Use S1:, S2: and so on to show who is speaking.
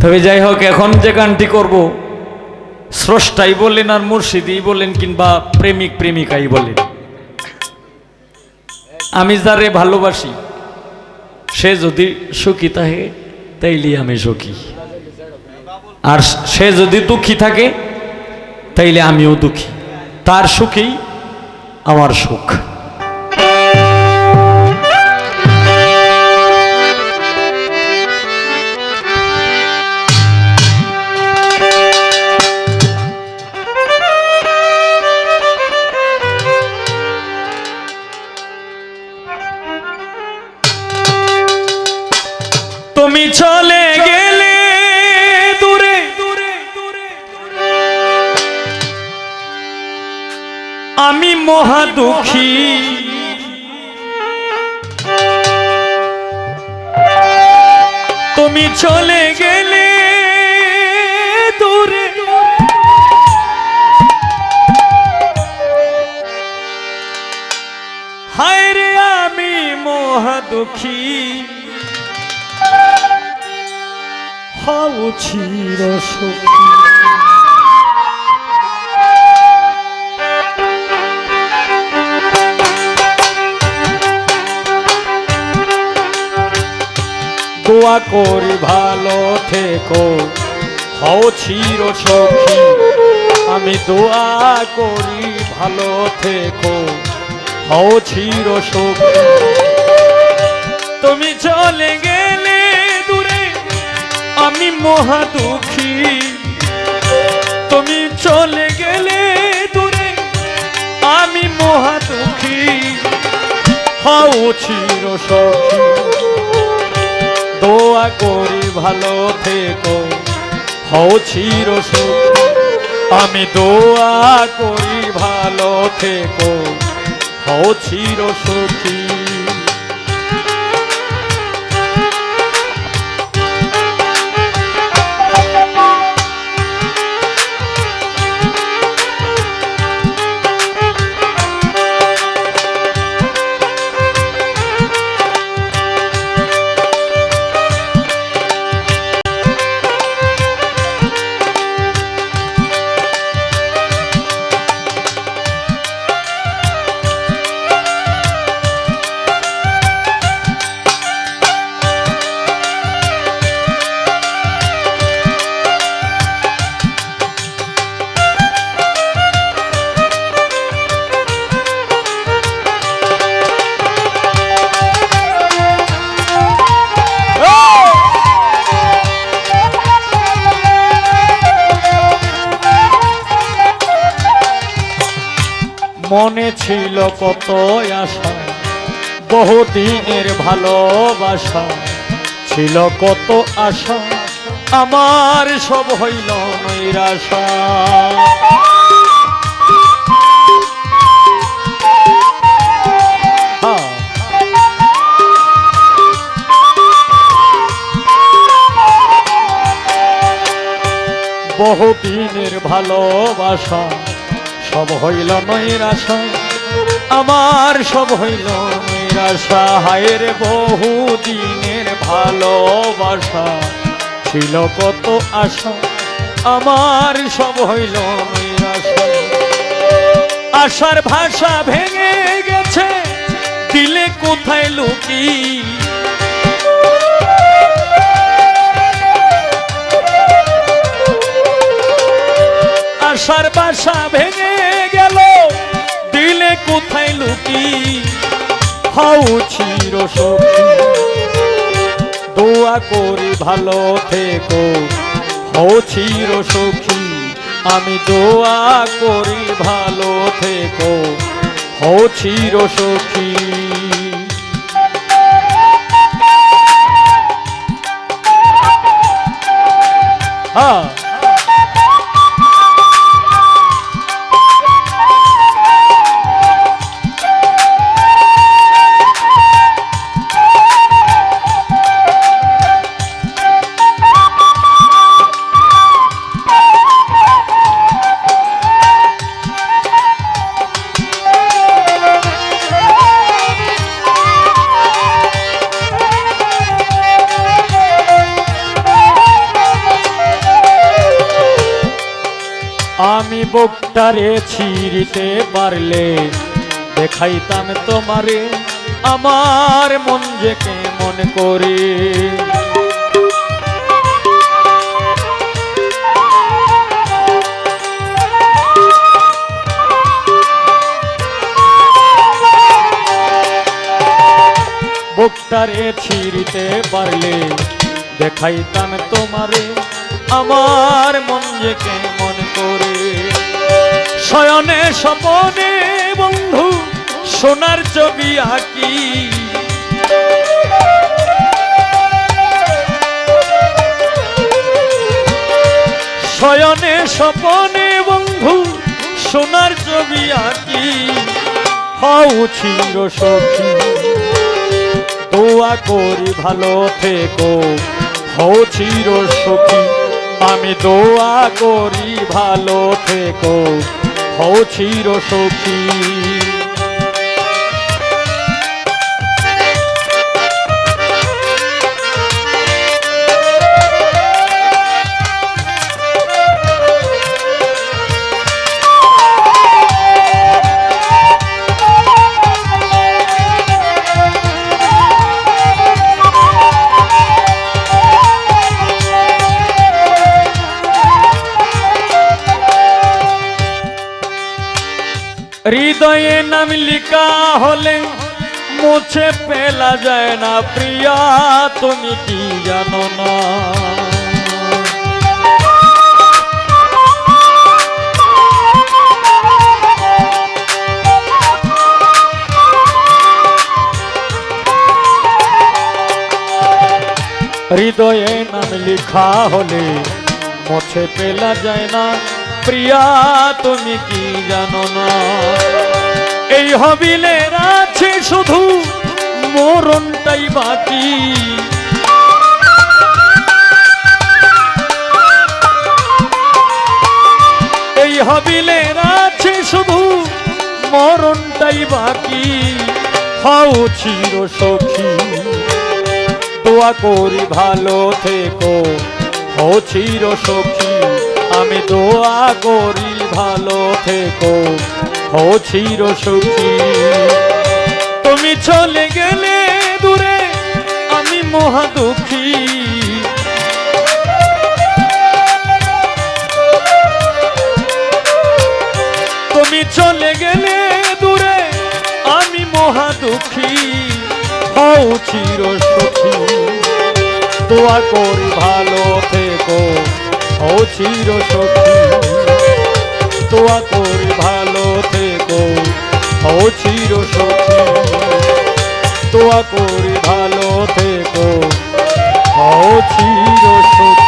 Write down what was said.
S1: তবে যাই হোক, এখন যে গানটি করব, স্রষ্টাই বললেন আর মুর্শিদি বলেন কিংবা প্রেমিক প্রেমিকাই বলেন আমি যারে ভালোবাসি, সে যদি সুখী থাকে তাইলে আমি সুখী। আর সে যদি দুঃখী থাকে, তাইলে আমিও দুঃখী। তার সুখেই আমার সুখ। মহা দুঃখী। তুমি চলে গেলে দূরে। হায় রে আমি মহা দুঃখী। হাও চির সুখী। দোয়া করি, ভালো থেকো। হও চির সখী, আমি দোয়া করি, ভালো থেকো। হও চির সখী। তুমি চলে গেলে দূরে, আমি মহা দুঃখী। তুমি চলে গেলে দূরে, আমি মহা দুঃখী। হও চির সখী। দোয়া করি ভালো থেকো। হও চির আমি দোয়া করি ভালো থেকো। হও চির সুখী। ছিল কত আশা, বহুদিনের ভালোবাসা ছিল কত আশা, আমার সব হইল নৈরাশা। বহুদিনের ভালোবাসা, সব হইল নৈরাশা আমার সব হইল নৈরাশা হায়ের বহু দিনের ভালোবাসা। ছিল কত আশা, আমার সব হইল নৈরাশা আশার ভাষা ভেঙে গেছে, দিলে কোথায় লুকি? আশার ভাষা ভেঙে কোথায় লুকি? হও চির সখী। দোয়া করি ভালো থেকো। হও চির সখী। আমি দোয়া করি ভালো থেকো। হও চির সখী। হ্যাঁ। বুকটারে ছিঁড়িতে পারলে, দেখাইতাম তোমারে আমার মন যে কেমন করে। বুকটারে ছিঁড়িতে পারলে, দেখাইতাম তোমারে আমার মন যে কেমন শয়নে স্বপনে, বন্ধু, সোনার ছবি আঁকি। শয়নে স্বপনে, বন্ধু, সোনার ছবি আঁকি। হও ছিল সখী, দোয়া করি ভালো থেকো। হও চির সুখী, আমি দোয়া করি ভালো থেকো। হও চির সুখী হৃদয়ে নাম লিখা হলে মুছে পেলা যায় না প্রিয়া, তুমি কি জানো না? হৃদয়ে নাম লিখা হলে মুছে পেলা যায় না প্রিয়া, তুমি কি জানো না? এই হবিলের আছে শুধু মরণটাই বাকি। এই হবিলের আছে শুধু মরণটাই বাকি। হও চির সখী, দোয়া করি ভালো থেকো। ও চির সখী। আমি দোয়া করি, ভালো থেকো। ও চির সখী। তুমি চলে গেলে দূরে, আমি মহা দুঃখী। তুমি চলে গেলে দূরে, আমি মহা দুঃখী। হও চির সুখী। দোয়া করি, ভালো থেকো। ও চির সখী তোয়া করি ভালো থেকো। ও চির সখী তোয়া করি ভালো থেকো। ও চির সখী।